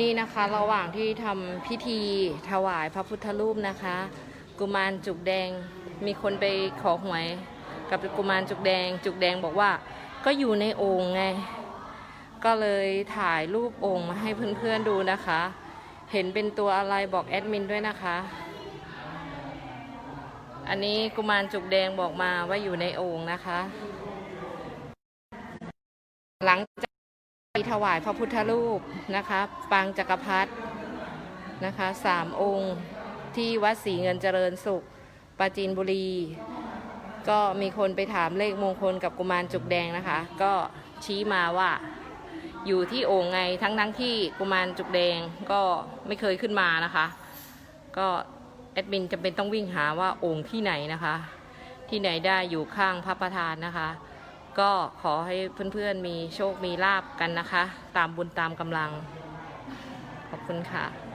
นี่นะคะระหว่างที่ทำพิธีถวายพระพุทธรูปนะคะ กุมารจุกแดงมีคนไปขอหวย กับกุมารจุกแดง จุกแดงบอกว่า ก็อยู่ในโอ่งไง ก็เลยถ่ายรูปโอ่งมาให้เพื่อนๆดูนะคะ เห็นเป็นตัวอะไรบอกแอดมินด้วยนะคะ อันนี้กุมารจุกแดงบอกมาว่าอยู่ในโอ่งนะคะ หลัง ถวายพระพุทธรูปนะคะปางจักรพรรดินะคะสามองค์ที่วัดศรีเงินเจริญสุขปราจีนบุรี ก็มีคนไปถามเลขมงคลกับกุมารจุกแดงนะคะ ก็ชี้มาว่าอยู่ที่โอ่งไงทั้งทั้งที่กุมารจุกแดงก็ไม่เคยขึ้นมานะคะ ก็แอดมินจำเป็นต้องวิ่งหาว่าโอ่งที่ไหนนะคะ ที่ไหนได้อยู่ข้างพระประธานนะคะ ก็ขอให้เพื่อนๆมีโชคมีลาบกันนะคะ ตามบุญตามกำลัง ขอบคุณค่ะ